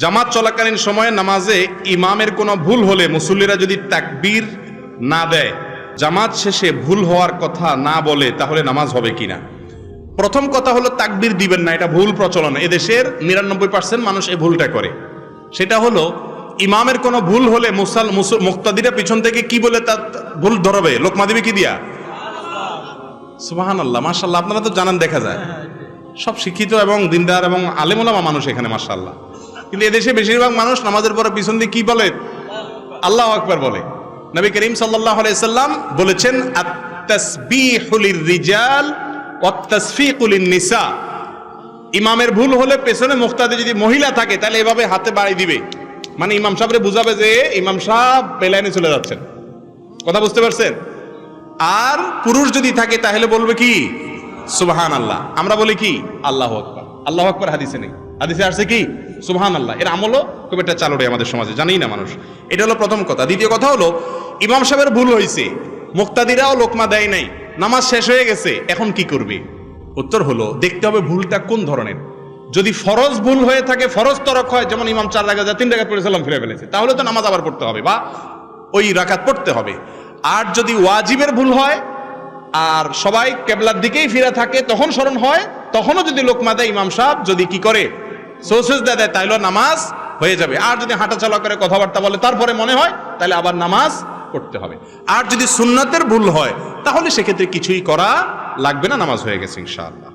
জামাত চলাকালীন সময়ে নামাজে ইমামের কোনো ভুল হলে মুসল্লিরা যদি তাকবীর না দেয়, জামাত শেষে ভুল হওয়ার কথা না বলে, তাহলে নামাজ হবে কিনা? প্রথম কথা হলো তাকবীর দিবেন না, এটা ভুল প্রচলন। এদেশের নিরানব্বই পার্সেন্ট মানুষ এই ভুলটা করে। সেটা হলো, ইমামের কোনো ভুল হলে মুসাল মুক্তাদিরা পিছন থেকে কি বলে তার ভুল ধরবে? লোকমা দিবে কি দিয়া? সুবাহান আল্লাহ মাসাল্লাহ আপনারা তো জানান, দেখা যায়। সব শিক্ষিত এবং দিনদার এবং আলেমোলামা মানুষ এখানে মাসাল্লাহ কিন্তু এদেশে বেশিরভাগ মানুষ নামাজের পরে পিছন দিয়ে কি বলে? আল্লাহ আকবার বলে। নবী করিম সাল্লাহ সাল্লাম বলেছেন রিজাল নিসা ইমামের ভুল হলে পেছনে মুক্তাদে যদি মহিলা থাকে, তাহলে এভাবে হাতে বাড়ি দিবে। মানে ইমাম সাহেবরে বুঝাবে যে, ইমাম সাহেব পেলাইনে চলে যাচ্ছেন। কথা বুঝতে পারছেন? আর পুরুষ যদি থাকে, তাহলে বলবে কি? সুবহান আল্লাহ আমরা বলি কি? আল্লাহ আকবার। আল্লাহ আকবার হাদিসে নেই। হাদিসে আসছে কি? সুহান আল্লাহ এর আমলও খুব একটা চালু রে আমাদের সমাজে, জানেই না মানুষ। এটা হলো প্রথম কথা। দ্বিতীয় কথা হলো, ইমাম সাহেবের ভুল হয়েছে। মুক্তাদিরাও লোকমা দেয় নাই। নামাজ শেষ হয়ে গেছে, এখন কি করবে? উত্তর হলো, দেখতে হবে ভুলটা কোন ধরনের। যদি ফরজ ভুল হয়ে থাকে, ফরজ তরক হয়, যেমন ইমাম চার রাখা তিন রাখাত পড়ে সালাম ফিরে ফেলেছে, তাহলে তো নামাজ আবার পড়তে হবে বা ওই রাখাত পড়তে হবে। আর যদি ওয়াজিবের ভুল হয়, আর সবাই কেবলার দিকেই ফিরে থাকে, তখন স্মরণ হয়, তখনও যদি লোকমা দেয় ইমাম সাহেব, যদি কি করে? সোসেস দেয় তাইলে নামাজ হয়ে যাবে। আর যদি হাঁটাচলা করে, কথাবার্তা বলে, তারপরে মনে হয় তাহলে আবার নামাজ পড়তে হবে। আর যদি সুন্নাতের ভুল হয়, তাহলে সেক্ষেত্রে কিছুই করা লাগবে না, নামাজ হয়ে গেছে, ইনশাআল্লাহ।